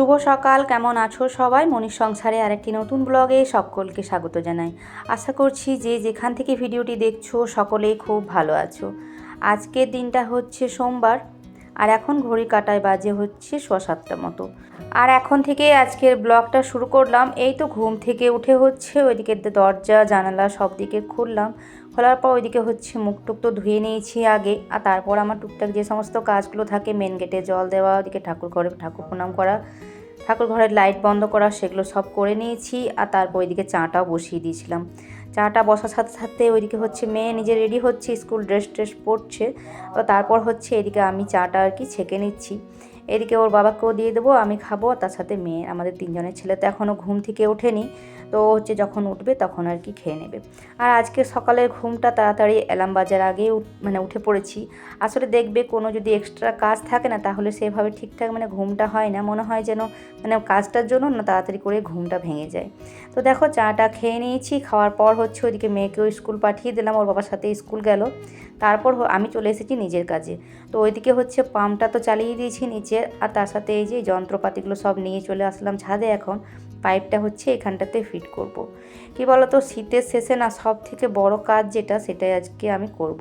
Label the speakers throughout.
Speaker 1: শুভ সকাল, কেমন আছো সবাই? মনির সংসারে আরেকটি নতুন ব্লগে সকলকে স্বাগত জানাই। আশা করছি যে যেখান থেকে ভিডিওটি দেখছ সকলেই খুব ভালো আছো। আজকের দিনটা হচ্ছে সোমবার, আর এখন ঘড়ি কাটায় বাজে হচ্ছে সোয়া সাতটা মতো। আর এখন থেকে আজকের ব্লগটা শুরু করলাম। এই তো ঘুম থেকে উঠে হচ্ছে, ওইদিকে দরজা, জানালা সব দিকে খুললাম। খোলার পর ওইদিকে হচ্ছে মুখ টুক তো ধুয়ে নিয়েছি আগে, আর তারপর আমার টুকটাক যে সমস্ত কাজগুলো থাকে মেন গেটে জল দেওয়া ওদিকে ঠাকুর ঘরে, ঠাকুর প্রণাম করা, ঠাকুর ঘরের লাইট বন্ধ করা, সেগুলো সব করে নিয়েছি, আর তারপর ওইদিকে চাটাও বসিয়ে দিয়েছিলাম। চাটা বসার সাথে সাথে ওইদিকে হচ্ছে মেয়ে নিজে রেডি হচ্ছে স্কুল ড্রেস ট্রেস পরছে, তো তারপর হচ্ছে এদিকে আমি চাটা আর কি ছেঁকে নিচ্ছি। এদিকে ওর বাবাকেও দিয়ে দেবো, আমি খাব তার সাথে মেয়ে, আমাদের তিনজনের ছেলে তো এখনও ঘুম থেকে ওঠেনি তো হচ্ছে যখন উঠবে তখন আর কি খেয়ে নেবে। আর আজকে সকালের ঘুমটা তাড়াতাড়ি অ্যালার্ম বাজার উঠ- মানে উঠে পড়েছি। আসলে দেখবে কোনো যদি এক্সট্রা কাজ থাকে না তাহলে সেভাবে ঠিকঠাক মানে ঘুমটা হয় না। মনে হয় যেন মানে কাজটার জন্য না তাড়াতাড়ি করে ঘুমটা ভেঙে যায়। তো দেখো চাটা খেয়ে নিয়েছি, খাওয়ার পর হচ্ছে ওইদিকে মেয়েকেও স্কুল পাঠিয়ে দিলাম, ওর বাবার সাথে স্কুল গেল। তারপর আমি চলে এসেছি নিজের কাজে। তো ওইদিকে হচ্ছে পাম্পটা তো চালিয়ে দিয়েছি নিচে, আর তার সাথে এই যে যন্ত্রপাতিগুলো সব নিয়ে চলে আসলাম ছাদে এখন। পাইপটা হচ্ছে এখানটাতে ফিট করব। কি বলতো, শীতের শেষে না সব থেকে বড় কাজ যেটা সেটাই আজকে আমি করব।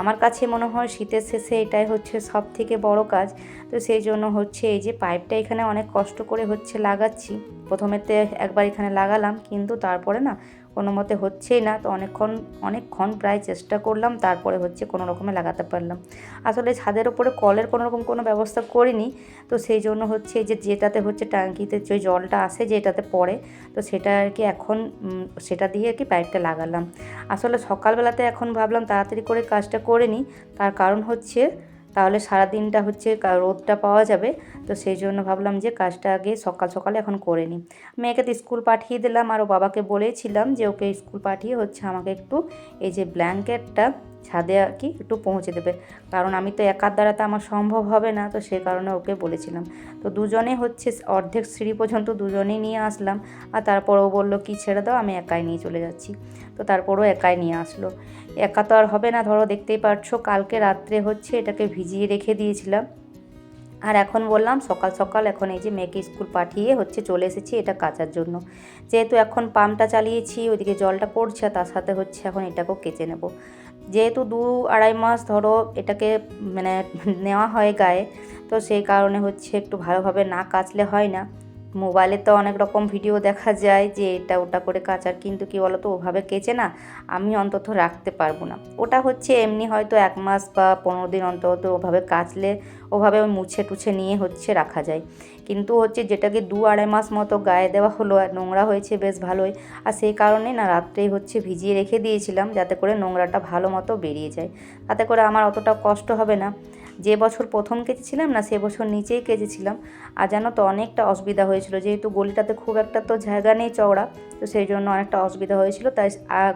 Speaker 1: আমার কাছে মনে হয় শীতের শেষে এটাই হচ্ছে সব থেকে বড় কাজ তো সেই জন্য হচ্ছে এই যে পাইপটা এখানে অনেক কষ্ট করে হচ্ছে লাগাচ্ছি প্রথমেতে একবার এখানে লাগালাম, কিন্তু তারপরে না কোনো মতে হচ্ছেই না। তো অনেকক্ষণ অনেকক্ষণ প্রায় চেষ্টা করলাম, তারপরে হচ্ছে কোনো রকমে লাগাতে পারলাম। আসলে ছাদের ওপরে কলের কোনো রকম কোনো ব্যবস্থা করিনি। তো সেই জন্য হচ্ছে যে, যেটাতে হচ্ছে ট্যাঙ্কিতে যে জলটা আসে যেটাতে পড়ে, তো সেটা আর কি এখন সেটা দিয়ে আর কি পাইপটা লাগালাম। আসলে সকালবেলাতে এখন ভাবলাম তাড়াতাড়ি করে কাজটা করে নিই। তার কারণ হচ্ছে তাহলে সারা দিনটা হচ্ছে রোদটা পাওয়া যাবে। তো সেই জন্য ভাবলাম যে কাজটা আগে সকাল সকালে এখন করে নিই। মেয়েকে তো স্কুল পাঠিয়ে দিলাম আর ও বাবাকে বলেছিলাম যে ওকে স্কুল পাঠিয়ে হচ্ছে আমাকে একটু এই যে ব্ল্যাঙ্কেটটা ছাদে আর কি একটু পৌঁছে দেবে। কারণ আমি তো একার দ্বারা তো আমার সম্ভব হবে না, তো সে কারণে ওকে বলেছিলাম। তো দুজনে হচ্ছে অর্ধেক সিঁড়ি পর্যন্ত দুজনেই নিয়ে আসলাম। আর তারপর ও বলল, কি ছেড়ে দাও, আমি একাই নিয়ে চলে যাচ্ছি। তো তারপরও একাই নিয়ে আসলো। একা তো আর হবে না, ধরো দেখতেই পারছ, কালকে রাত্রে হচ্ছে এটাকে ভিজিয়ে রেখে দিয়েছিলাম। আর এখন বললাম, সকাল সকাল এখন এই যে মেয়েকে স্কুল পাঠিয়ে হচ্ছে চলে এসেছি এটা কাচার জন্য। যেহেতু এখন পাম্পটা চালিয়েছি, ওইদিকে জলটা পড়ছে, তার সাথে হচ্ছে এখন এটাকেও কেচে নেব। যেহেতু দু আড়াই মাস ধরো এটাকে মানে নেওয়া হয় গায়ে, তো সেই কারণে হচ্ছে একটু ভালোভাবে না কাচলে হয় না। মোবাইলে তো অনেক রকম ভিডিও দেখা যায় যে এটা ওটা করে কাচার, কিন্তু কি বলতো ওভাবে কেচে না আমি অন্তত রাখতে পারব না। ওটা হচ্ছে এমনি হয়তো এক মাস বা পনেরো দিন অন্তত ওভাবে কাচলে ওভাবে মুছে টুছে নিয়ে হচ্ছে রাখা যায়। কিন্তু হচ্ছে যেটাকে দু আড়াই মাস মতো গায়ে দেওয়া হলো আর নোংরা হয়েছে বেশ ভালোই। আর সেই কারণে না রাত্রেই হচ্ছে ভিজিয়ে রেখে দিয়েছিলাম যাতে করে নোংরাটা ভালো মতো বেরিয়ে যায়। তাতে করে আমার অতটা কষ্ট হবে না। যে বছর প্রথম কেচেছিলাম না, সে বছর নিচেই কেচেছিলাম। আর জানো তো, অনেকটা অসুবিধা হয়েছিল। যেহেতু গলিটাতে খুব একটা তো জায়গা নেই চওড়া, তো সেই জন্য অনেকটা অসুবিধা হয়েছিল। তাই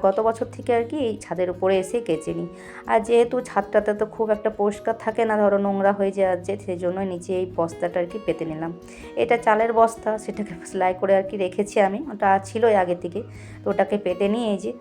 Speaker 1: গত বছর থেকে আর কি এই ছাদের উপরে এসে কেচে নিই আর যেহেতু ছাদটাতে তো খুব একটা পরিষ্কার থাকে না, ধরো নোংরা হয়ে যায় যে সেই জন্য নিচে এই বস্তাটা আর কি পেতে নিলাম। এটা চালের বস্তা, সেটাকে সেলাই করে আর কি রেখেছি আমি। ওটা ছিলই আগে থেকে, তো ওটাকে পেতে নিয়ে এই যে।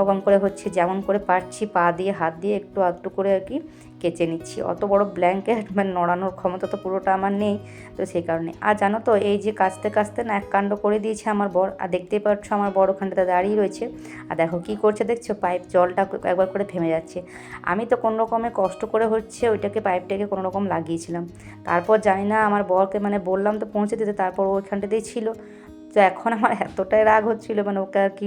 Speaker 1: রকম করে হচ্ছে যেমন করে পারছি পা দিয়ে, হাত দিয়ে একটু একটু করে আর কি কেচে নিচ্ছি। অত বড় ব্ল্যাঙ্কেট মানে নড়ানোর ক্ষমতা তো পুরোটা আমার নেই তো সেই কারণে। আর জানো তো, এই যে কাচতে কাচতে না এক কাণ্ড করে দিয়েছে আমার বর। আর দেখতেই পাচ্ছ আমার বড় ওখানটাতে দাঁড়িয়ে রয়েছে। আর দেখো কি করছে দেখছ? পাইপ জলটা একবার করে থেমে যাচ্ছে। আমি তো কোনো রকমে কষ্ট করে হচ্ছে ওইটাকে পাইপটাকে কোনো রকম লাগিয়েছিলাম। তারপর জানি না, আমার বরকে মানে বললাম তো পৌঁছে দিতে, তারপর ওইখানটাতেই ছিল। তো এখন আমার এতটাই রাগ হচ্ছিল মানে ওকে আর কি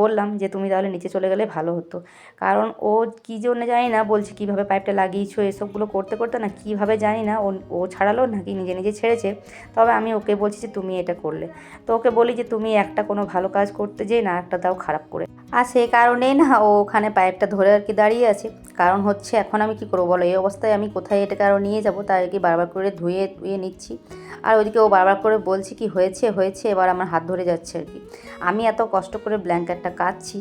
Speaker 1: বললাম যে তুমি তাহলে নিচে চলে গেলে ভালো হতো। কারণ ও কী জন্য জানি না বলছে, কীভাবে পাইপটা লাগিয়েছো, এসবগুলো করতে করতে না কীভাবে জানি না, ও ও ছাড়ালো নাকি নিজে নিজে ছেড়েছে। তবে আমি ওকে বলছি যে তুমি এটা করলে। তো ওকে বলি যে তুমি একটা কোনো ভালো কাজ করতে যেয়ে না, একটা তাও খারাপ করে। আর সেই কারণেই না ও ওখানে পাইপটা ধরে আর কি দাঁড়িয়ে আছে। কারণ হচ্ছে এখন আমি কি করব বলো? এই অবস্থায় আমি কোথায় এটাকে আরও নিয়ে যাব? তাই আর কি বারবার করে ধুয়ে ধুয়ে নিচ্ছি। আর ওইদিকে ও বারবার করে বলছি কি, হয়েছে হয়েছে। এবার আমার হাত ধরে যাচ্ছে আর কি। আমি এত কষ্ট করে ব্ল্যাঙ্কেটটা কাচ্ছি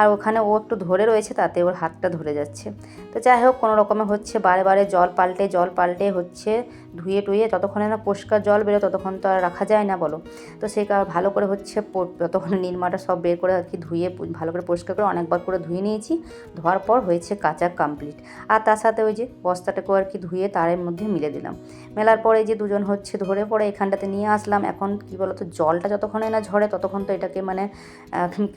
Speaker 1: আর ওখানে ও একটু ধরে রয়েছে, তাতে ওর হাতটা ধরে যাচ্ছে। তো যাই হোক, কোনো রকমে হচ্ছে, বারে বারে জল পাল্টে জল পাল্টে হচ্ছে, ধুয়ে টুয়ে যতক্ষণে না পরিষ্কার জল বেরো ততক্ষণ তো আর রাখা যায় না বলো। তো সেই কারণে ভালো করে হচ্ছে যতক্ষণ নির্মাটা সব বের করে আর কি ধুয়ে ভালো করে পরিষ্কার করে অনেকবার করে ধুয়ে নিয়েছি, ধোয়ার পর হয়েছে কাঁচা কমপ্লিট আর তার সাথে ওই যে বস্তাটাকেও আর কি ধুয়ে তারের মধ্যে মিলে দিলাম। মেলার পরে যে দুজন হচ্ছে ধরে পরে এখানটাতে নিয়ে আসলাম। এখন কি বলতো, জলটা যতক্ষণে না ঝরে ততক্ষণ তো এটাকে মানে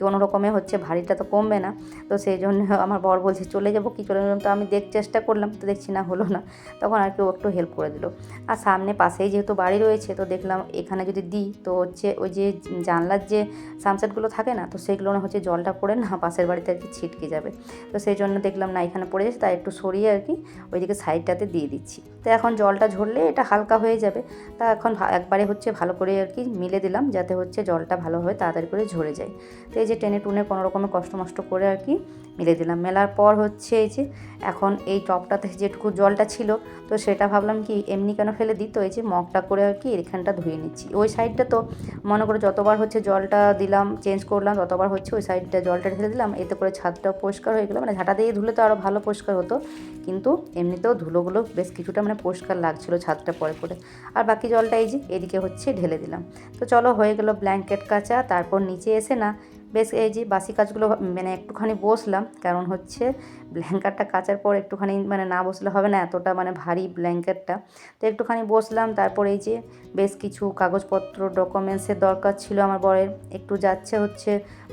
Speaker 1: কোনো রকমে হচ্ছে ভারীটা তো কমবে না। তো সেই জন্য আমার বর বলছে, চলে যাব কি? চলে যাব তো আমি দেখ, চেষ্টা করলাম, তো দেখছি না হলো না। তখন আর কি ও একটু হেল্প করে দিল। আর সামনে পাশেই যেহেতু বাড়ি রয়েছে, তো দেখলাম এখানে যদি দিই, তো হচ্ছে ওই যে জানলার যে সানসেটগুলো থাকে না, তো সেগুলো না হচ্ছে জলটা পড়ে না, পাশের বাড়িতে আর কি ছিটকে যাবে। তো সেই জন্য দেখলাম না, এখানে পড়ে যাচ্ছে তাই একটু সরিয়ে আর কি ওইদিকে সাইডটাতে দিয়ে দিচ্ছি। তো এখন জলটা ঝরলে এটা হালকা হয়ে যাবে। তা এখন একবারে হচ্ছে ভালো করে আর কি মিলে দিলাম, যাতে হচ্ছে জলটা ভালোভাবে তাড়াতাড়ি করে ঝরে যায়। তো এই যে টেনে টুনে কোনো রকমের কষ্ট মষ্ট করে আর কি মিলে দিলাম। মেলার পর হচ্ছে এই যে এখন এই টপটাতে যেটুকু জলটা ছিল, তো সেটা ভাবলাম কি এমনি কেন ফেলে দিই? তো এই যে মগটা করে আর কি এখানটা ধুয়ে নিচ্ছি। ওই সাইডটা তো মনে করে যতবার হচ্ছে জলটা দিলাম চেঞ্জ করলাম ততবার হচ্ছে ওই সাইডটা জলটা ঢেলে দিলাম, এতে করে ছাদটা পরিষ্কার হয়ে গেলো। মানে ঝাঁটা দিয়ে ধুলে তো আরও ভালো পরিষ্কার হতো, কিন্তু এমনিতেও ধুলোগুলো বেশ কিছুটা মানে পরিষ্কার লাগছিল ছাদটা পরে পরে। আর বাকি জলটা এই যে এদিকে হচ্ছে ঢেলে দিলাম। তো চলো হয়ে গেলো ব্ল্যাঙ্কেট কাচা, তারপর নিচে এসে না বেশ, এই যে বাসি কাজগুলো মানে একটুখানি বসলাম। কারণ হচ্ছে ব্ল্যাঙ্কেটটা কাচার পর একটুখানি মানে না বসলে হবে না, এতটা মানে ভারী ব্ল্যাঙ্কেটটা তো একটুখানি বসলাম, তারপর এই যে বেশ কিছু কাগজপত্র ডকুমেন্টসের দরকার ছিল আমার বরের। একটু যাচ্ছে হচ্ছে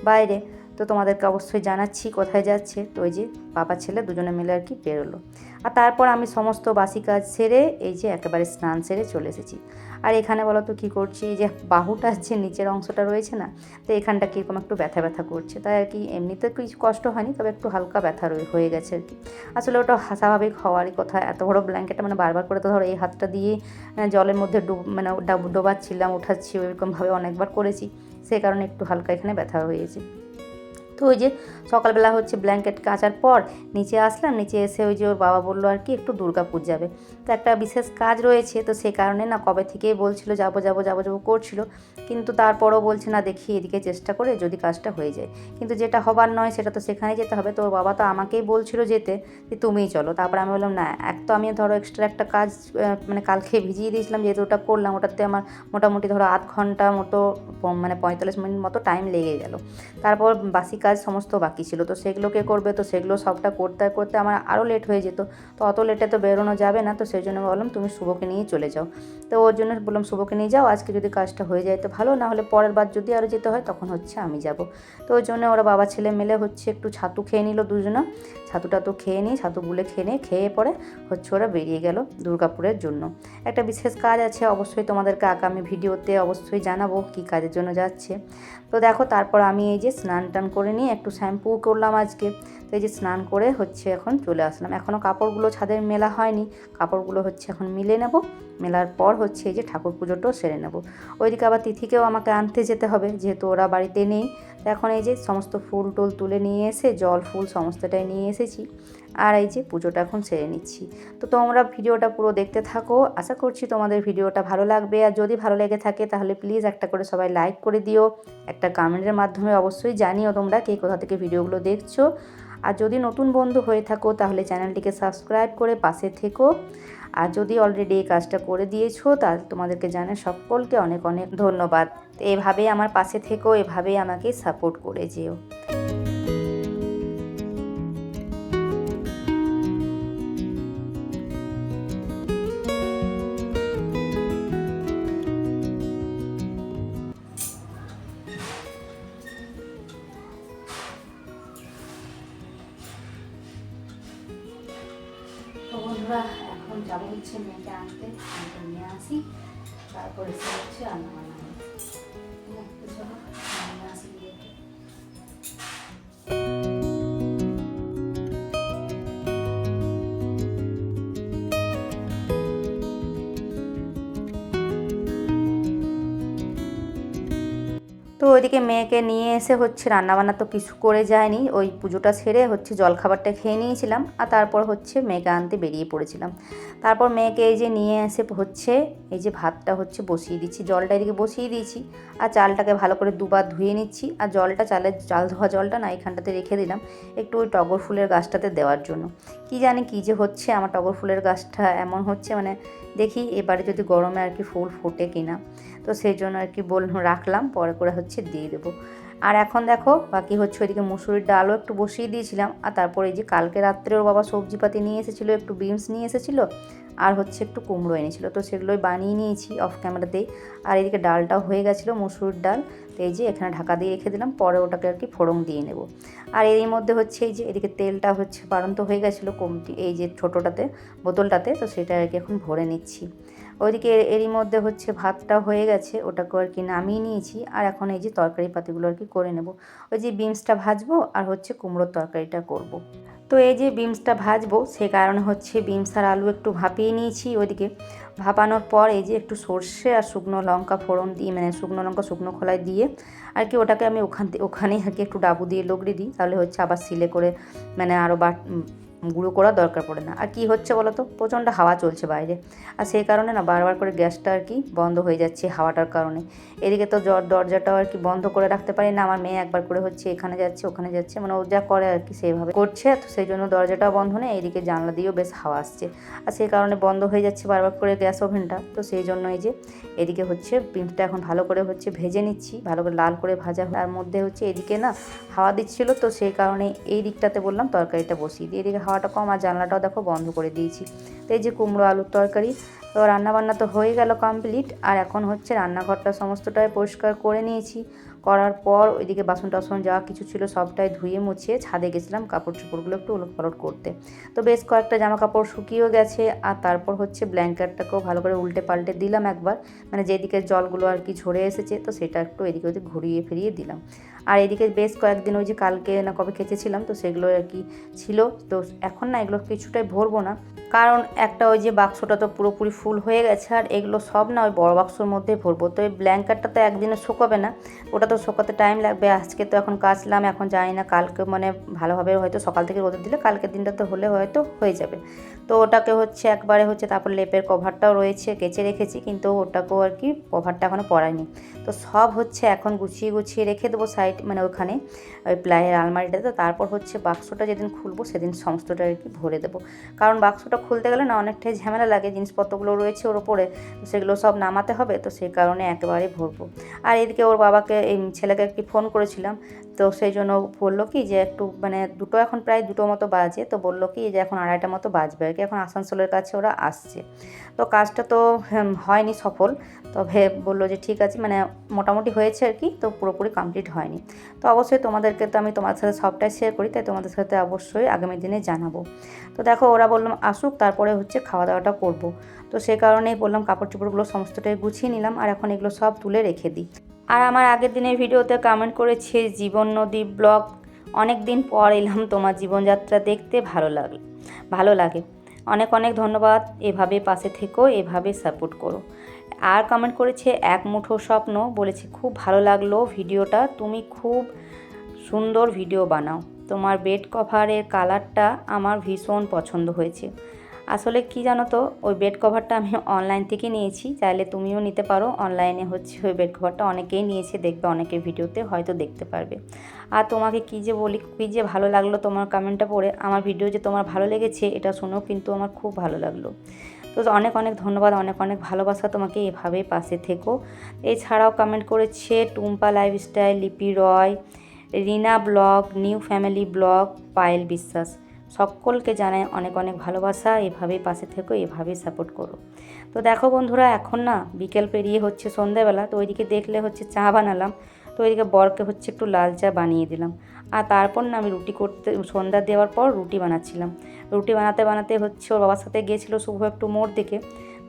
Speaker 1: বাইরে। তো তোমাদেরকে অবশ্যই জানাচ্ছি কোথায় যাচ্ছে। তো ওই যে বাবা ছেলে দুজনে মিলে আর কি বেরোলো। আর তারপর আমি সমস্ত বাসি কাজ সেরে এই যে একেবারে স্নান সেরে চলে এসেছি। আর এখানে বলো তো কী করছি, এই যে বাহুটার যে নিচের অংশটা রয়েছে না, তো এখানটা কীরকম একটু ব্যথা ব্যথা করছে। তাই আর কি এমনিতে কিছু কষ্ট হয়নি, তবে একটু হালকা ব্যথা হয়ে গেছে আর কি। আসলে ওটা স্বাভাবিক হওয়ারই কথা, এত বড় ব্ল্যাঙ্কেটটা মানে বারবার করে তো ধরো এই হাতটা দিয়ে জলের মধ্যে ডুব মানে ডাব- ডোবাচ্ছিলাম, উঠাচ্ছি, ওইরকমভাবে অনেকবার করেছি। সেই কারণে একটু হালকা এখানে ব্যথা হয়েছে। তো ওই যে সকালবেলা হচ্ছে ব্ল্যাঙ্কেট কাচার পর নিচে আসলাম, নিচে এসে ওই যে ওর বাবা বলল আর কি একটু দুর্গাপুর যাবে। তো একটা বিশেষ কাজ রয়েছে, তো সে কারণে না কবে থেকেই বলছিল যাব যাব যাব যাব করছিল। কিন্তু তারপরও বলছে না দেখি এদিকে চেষ্টা করে যদি কাজটা হয়ে যায়। কিন্তু যেটা হবার নয় সেটা তো সেখানেই যেতে হবে। তো ওর বাবা তো আমাকেই বলছিল যেতে যে তুমিই চলো। তারপর আমি বললাম, না, এক তো আমি ধরো এক্সট্রা একটা কাজ মানে কালকে ভিজিয়ে দিয়েছিলাম, যেহেতু ওটা করলাম, ওটাতে আমার মোটামুটি ধরো আধ ঘণ্টা মতো মানে পঁয়তাল্লিশ মিনিট মতো টাইম লেগে গেল। তারপর বাসি কাজ সমস্ত বাকি ছিল। তো সেগুলো কে করবে? তো সেগুলো সবটা করতে করতে আমার আরও লেট হয়ে যেত। তো অত লেটে তো বেরোনো যাবে না। তো সেই জন্য বললাম তুমি শুভকে নিয়ে চলে যাও। তো ওর জন্য বললাম, শুভকে নিয়ে যাও। আজকে যদি কাজটা হয়ে যায় তো ভালো। না হলে পরের বার যদি আরও যেতে হয় তখন হচ্ছে আমি যাব। তো ওই জন্য ওরা বাবা ছেলে মিলে হচ্ছে একটু ছাতু খেয়ে নিল দুজনে। ছাতুটা তো খেয়ে নিই ছাতু গুলে খেয়ে নিয়ে খেয়ে পরে হচ্ছে ওরা বেরিয়ে গেল দুর্গাপুরের জন্য। একটা বিশেষ কাজ আছে অবশ্যই তোমাদেরকে আগামী ভিডিওতে অবশ্যই জানাব কি কাজের জন্য যাচ্ছে। তো দেখো, তারপর আমি এই যে স্নান টান করে নিয়ে একটু শ্যাম্পু করলাম আজকে। তো এই যে স্নান করে হচ্ছে এখন চলে আসলাম। এখনও কাপড়গুলো ছাদের মেলা হয়নি। কাপড়গুলো হচ্ছে এখন মিলে নেব। মেলার পর হচ্ছে এই যে ঠাকুর পুজোটাও সেরে নেব। ওইদিকে আবার তিথিকেও আমাকে আনতে যেতে হবে, যেহেতু ওরা বাড়িতে নেই। এখন এই যে সমস্ত ফুল টুল তুলে নিয়ে এসে, জল ফুল সমস্তটাই নিয়ে এসেছি। আর এই যে পুজোটা এখন সেরে নিচ্ছি। তো তোমরা ভিডিওটা পুরো দেখতে থাকো। আশা করছি তোমাদের ভিডিওটা ভালো লাগবে। আর যদি ভালো লেগে থাকে তাহলে প্লিজ একটা করে সবাই লাইক করে দিও। একটা কমেন্টের মাধ্যমে অবশ্যই জানিও তোমরা কে কোথা থেকে ভিডিওগুলো দেখছ। আর যদি নতুন বন্ধু হয়ে থাকো তাহলে চ্যানেলটিকে সাবস্ক্রাইব করে পাশে থেকো। আর যদি অলরেডি এই কাজটা করে দিয়েছ তাহলে তোমাদেরকে জানে সকলকে অনেক অনেক ধন্যবাদ। এভাবেই আমার পাশে থেকো, এভাবেই আমাকে সাপোর্ট করে যেও। যাব হচ্ছে মেয়েকে আনতে, মেয়েকে নিয়ে আসি। তারপরে সে হচ্ছে রান্না বান্না তো ওইদিকে মেয়েকে নিয়ে এসে হচ্ছে রান্নাবান্না তো কিছু করে যায়নি। ওই পুজোটা সেরে হচ্ছে জলখাবারটা খেয়ে নিয়েছিলাম। আর তারপর হচ্ছে মেয়েকে আনতে বেরিয়ে পড়েছিলাম। তারপর মেয়েকে এই যে নিয়ে এসে হচ্ছে, এই যে ভাতটা হচ্ছে বসিয়ে দিচ্ছি। জলটা এদিকে বসিয়ে দিয়েছি আর চালটাকে ভালো করে দুবার ধুয়ে নিচ্ছি। আর জলটা চালের, চাল ধোয়া জলটা না এখানটাতে রেখে দিলাম একটু ওই টগর ফুলের গাছটাতে দেওয়ার জন্য। কি জানি কি যে হচ্ছে, আমার টগর ফুলের গাছটা এমন হচ্ছে মানে দেখি এবারে যদি গরমে আর কি ফুল ফোটে কিনা। তো সেই জন্য আর কি বল রাখলাম, পরে করে হচ্ছে দিয়ে দেবো। আর এখন দেখো, বাকি হচ্ছে ওইদিকে মুসুরির ডালও একটু বসিয়ে দিয়েছিলাম। আর তারপরে এই যে কালকে রাত্রে ওর বাবা সবজিপাতি নিয়ে এসেছিল, একটু বিনস নিয়ে এসেছিল, আর হচ্ছে একটু কুমড়ো এনেছিলো। তো সেগুলোই বানিয়ে নিয়েছি অফ ক্যামেরাতেই আর এদিকে ডালটাও হয়ে গেছিল মুসুরির ডাল। এই যে এখানে ঢাকা দিয়ে রেখে দিলাম, পরে ওটাকে আর কি ফোড়ন দিয়ে নেব। আর এরই মধ্যে হচ্ছে এই যে এদিকে তেলটা হচ্ছে বাড়ন্ত হয়ে গেছিল কমটি এই যে ছোটোটাতে, বোতলটাতে, তো সেটা আর কি এখন ভরে নিচ্ছি। ওইদিকে এরই মধ্যে হচ্ছে ভাতটা হয়ে গেছে ওটাকে আর কি নামিয়ে নিয়েছি, আর এখন এই যে তরকারি পাতিগুলো আর কি করে নেব। ওই যে বিনসটা ভাজবো, আর হচ্ছে কুমড়োর তরকারিটা করব। তো এই যে বিমসটা ভাজবো, সে কারণে হচ্ছে বিমস আর আলু একটু ভাপিয়ে নিয়েছি ওইদিকে। ভাপানোর পর এই যে একটু সর্ষে আর শুকনো লঙ্কা ফোড়ন দিয়ে মানে শুকনো লঙ্কা, শুকনো খোলায় দিয়ে আর কি ওটাকে আমি ওখান ওখানেই আর কি একটু ডাবু দিয়ে লগড়ে দিই। তাহলে হচ্ছে আবার সিলে করে মানে আরও বাট গুঁড়ো করার দরকার পড়ে না। আর কি হচ্ছে বলো তো? প্রচণ্ড হাওয়া চলছে বাইরে। আর সেই কারণে না বারবার করে গ্যাসটা আর কি বন্ধ হয়ে যাচ্ছে হাওয়াটার কারণে। এদিকে তো দরজাটাও আর কি বন্ধ করে রাখতে পারি না। আমার মেয়ে একবার করে হচ্ছে এখানে যাচ্ছে, ওখানে যাচ্ছে। মানে ও যা করে আর কি সেইভাবে করছে। তো সেই জন্য দরজাটাও বন্ধ নেই, এদিকে জানলা দিয়েও বেশ হাওয়া আসছে। আর সেই কারণে বন্ধ হয়ে যাচ্ছে বারবার করে গ্যাস ওভেনটা। তো সেই জন্য এই যে এদিকে হচ্ছে বিনসটা এখন ভালো করে হচ্ছে ভেজে নিচ্ছি, ভালো করে লাল করে ভাজা তার মধ্যে হচ্ছে এদিকে না হাওয়া দিচ্ছিল। তো সেই কারণে এই দিকটাতে বললাম তরকারিটা বসিয়ে দিয়ে এদিকে হাওয়াটা কম আর জানলাটাও দেখো বন্ধ করে দিয়েছি। তো এই যে কুমড়ো আলুর তরকারি, তো রান্নাবান্না তো হয়ে গেল কমপ্লিট আর এখন হচ্ছে রান্নাঘরটা সমস্তটাই পরিষ্কার করে নিয়েছি। করার পর ওইদিকে বাসন টাসন যা কিছু ছিল সবটাই ধুয়ে মুছিয়ে ছাদে গেছিলাম কাপড় চোপড়গুলো একটু উলট পালট করতে। তো বেশ কয়েকটা জামা কাপড় শুকিয়েও গেছে আর তারপর হচ্ছে ব্ল্যাঙ্কেটটাকেও ভালো করে উল্টে পাল্টে দিলাম একবার। মানে যেদিকে জলগুলো আর কি ঝরে এসেছে, তো সেটা একটু এদিকে ওদিকে ঘুরিয়ে ফিরিয়ে দিলাম। আর এদিকে বেশ কয়েকদিন ওই যে কালকে না কবে খেঁচেছিলাম তো সেগুলো আর কি ছিল। তো এখন না এগুলো কিছুটাই ভরবো না। কারণ একটা ওই যে বাক্সটা তো পুরোপুরি ফুল হয়ে গেছে আর এগুলো সব না ওই বড় বাক্সর মধ্যে ভরবো। তো এই ব্ল্যাঙ্কেটটা তো একদিনে শুকোবে না, ওটা তো শুকোতে টাইম লাগবে। আজকে তো এখন কাচলাম, এখন জানি না কালকে মানে ভালোভাবে হয়তো সকাল থেকে রোদে দিলে কালকের দিনটা তো হলে হয়তো হয়ে যাবে। তো ওটাকে হচ্ছে একবারে হচ্ছে তারপর লেপের কভারটাও রয়েছে, কেচে রেখেছি, কিন্তু ওটাকেও আর কি কভারটা এখনও পরায়নি তো সব হচ্ছে এখন গুছিয়ে গুছিয়ে রেখে দেবো সাইড মানে ওখানে ওই প্লাইয়ের আলমারিটাতে। তারপর হচ্ছে বাক্সটা যেদিন খুলবো সেদিন সমস্তটা আর কি ভরে দেবো। কারণ বাক্সটা খুলতে গেলে না অনেকটাই ঝামেলা লাগে, জিনিসপত্রগুলো রয়েছে ওর ওপরে সেগুলো সব নামাতে হবে, তো সেই কারণে একেবারে ভরবো। আর এদিকে ওর বাবাকে, এই ছেলেকে একটি ফোন করেছিলাম তো সেই জন্য বলল কি যে একটু মানে দুটো এখন প্রায় দুটো মতো বাজে, তো বলল কি যে এখন আড়াইটা মতো বাজবে আর কি। এখন আসানসোলের কাছে ওরা আসছে। তো কাজটা তো হয়নি সফল। তবে বলল যে ঠিক আছে মানে মোটামুটি হয়েছে আর কি, তো পুরোপুরি কমপ্লিট হয়নি। তো অবশ্যই তোমাদেরকে তো আমি তোমাদের সাথে সবটাই শেয়ার করি, তাই তোমাদের সাথে অবশ্যই আগামী দিনে জানাব। তো দেখো ওরা বললাম আসুক, তারপরে হচ্ছে খাওয়া দাওয়াটা করব। তো সে কারণেই বললাম কাপড় চোপড়গুলো সমস্তটাই গুছিয়ে নিলাম, আর এখন এগুলো সব তুলে রেখে দিই। আর আমার আগের দিনের ভিডিওতে কমেন্ট করেছে জীবন নদী ব্লগ। অনেক দিন পর এলাম তোমার জীবনযাত্রা দেখতে, ভালো লাগে ভালো লাগে। অনেক অনেক ধন্যবাদ। এভাবে পাশে থেকো, এভাবে সাপোর্ট করো। আর কমেন্ট করেছে, এক মুঠো স্বপ্ন। বলেছে, খুব ভালো লাগল ভিডিওটা। তুমি খুব সুন্দর ভিডিও বানাও। তোমার বেড কভারের কালারটা আমার ভীষণ পছন্দ হয়েছে। আসলে কি জানো তো, ওই বেড কভারটা আমি অনলাইন থেকে নিয়েছি। চাইলে তুমিও নিতে পারো। অনলাইনে হচ্ছে ওই বেড কভারটা অনেকেই নিয়েছে, দেখবে অনেকের ভিডিওতে হয়তো দেখতে পারবে। আর তোমাকে কী যে বলি, কী যে ভালো লাগল তোমার কমেন্টটা পড়ে, আমার ভিডিও যে তোমার ভালো লেগেছে, এটা শুনেও কিন্তু আমার খুব ভালো লাগল। তো অনেক অনেক ধন্যবাদ, অনেক অনেক ভালোবাসা তোমাকে এভাবেই পাশে থেকো। এছাড়াও কমেন্ট করেছে Tumpa lifestyle Lipi Roy, Rina blog, new family blog, Payel Biswas. সকলকে জানাই অনেক অনেক ভালোবাসা। এভাবেই পাশে থেকো, এভাবেই সাপোর্ট করো। তো দেখো বন্ধুরা, এখন না বিকেল পেরিয়ে হচ্ছে সন্ধ্যাবেলা, তো ওইদিকে দেখলে হচ্ছে চা বানালাম। তো ওইদিকে বরকে হচ্ছে একটু লাল চা বানিয়ে দিলাম। আর তারপর না আমি রুটি করতে, সন্ধ্যা দেওয়ার পর রুটি বানাচ্ছিলাম। রুটি বানাতে বানাতে হচ্ছে ওর বাবার সাথে গিয়েছিল শুভ একটু মোড় দিকে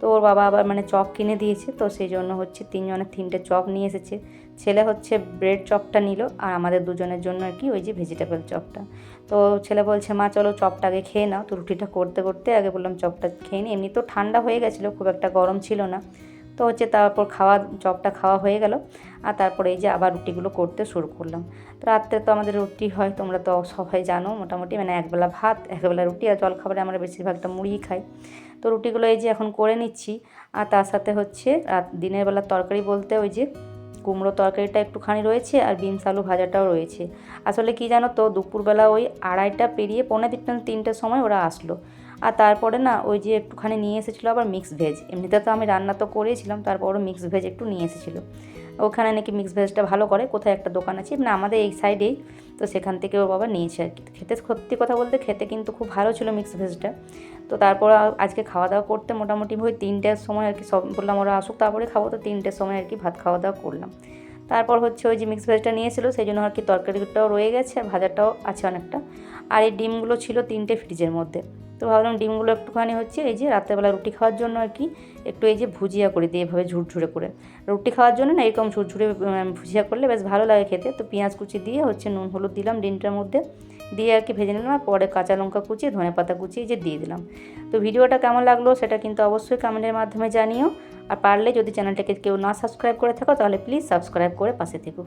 Speaker 1: তো ওর বাবা আবার মানে চপ কিনে দিয়েছে, তো সেই জন্য হচ্ছে তিনজনের তিনটে চপ নিয়ে এসেছে। ছেলে হচ্ছে ব্রেড চপটা নিল আর আমাদের দুজনের জন্য আর কি ওই যে ভেজিটেবল চপটা। তো ছেলে বলছে, মা, চলো চপটা আগে খেয়ে নাও। তো রুটিটা করতে করতে আগে বললাম, চপটা খেয়ে নিই এমনি তো ঠান্ডা হয়ে গেছিল, খুব একটা গরম ছিল না। তো হচ্ছে তারপর খাওয়া, চপটা খাওয়া হয়ে গেল। আর তারপরে এই যে আবার রুটিগুলো করতে শুরু করলাম। তো রাত্রে তো আমাদের রুটি হয়, তোমরা তো সবাই জানো মোটামুটি মানে একবেলা ভাত, একবেলা রুটি আর জল খাবারে আমরা বেশিরভাগটা মুড়ি খাই। তো রুটিগুলো এই যে এখন করে নিচ্ছি। আর তার সাথে হচ্ছে দিনের বেলা তরকারি বলতে ওই যে কুমড়ো তরকারিটা একটুখানি রয়েছে আর বিনস আলু ভাজাটাও রয়েছে। আসলে কি জানো তো, দুপুরবেলা ওই আড়াইটা পেরিয়ে পৌনে তিনটা তিনটের সময় ওরা আসলো। আর তারপরে না, ওই যে একটুখানি নিয়ে এসেছিল আবার মিক্স ভেজ এমনিতে তো আমি রান্না তো করেছিলাম, তারপরও মিক্স ভেজ একটু নিয়ে এসেছিল। ওখানে নাকি মিক্স ভেজটা ভালো করে, কোথায় একটা দোকান আছে মানে আমাদের এই সাইডেই তো সেখান থেকে ওর বাবা নিয়েছে আর কি। খেতে সত্যি কথা বলতে খেতে কিন্তু খুব ভালো ছিল মিক্স ভেজটা তো তারপর আজকে খাওয়া দাওয়া করতে মোটামুটি ওই তিনটের সময় আর কি, সব বললাম ওরা আসুক, তারপরে খাব, তো তিনটের সময় আর কি ভাত খাওয়া দাওয়া করলাম। তারপর হচ্ছে ওই যে মিক্স ভেজটা নিয়েছিল, সেই জন্য আর কি তরকারিটাও রয়ে গেছে ভাজাটাও আছে অনেকটা। আর এই ডিমগুলো ছিল তিনটে ফ্রিজের মধ্যে। তো ভাবলাম ডিমগুলো একটুখানি হচ্ছে এই যে রাত্রেবেলা রুটি খাওয়ার জন্য আর কি, একটু এই যে ভুজিয়া করে দিই এভাবে ঝুরঝুরে করে। রুটি খাওয়ার জন্য না এরকম ঝুরঝুরে ভুজিয়া করলে বেশ ভালো লাগে খেতে। তো পেঁয়াজ কুচি দিয়ে হচ্ছে নুন হলুদ দিলাম ডিমটার মধ্যে, দিয়ে আর কি ভেজে নিলাম আর পরে কাঁচা লঙ্কা কুচিয়ে ধনে পাতা কুচিয়ে যে দিয়ে দিলাম। তো ভিডিওটা কেমন লাগল সেটা কিন্তু অবশ্যই কমেন্টের মাধ্যমে জানিও। আর পারলে যদি চ্যানেলটাকে কেউ না সাবস্ক্রাইব করে থাকো তাহলে প্লিজ সাবস্ক্রাইব করে পাশে থেকো।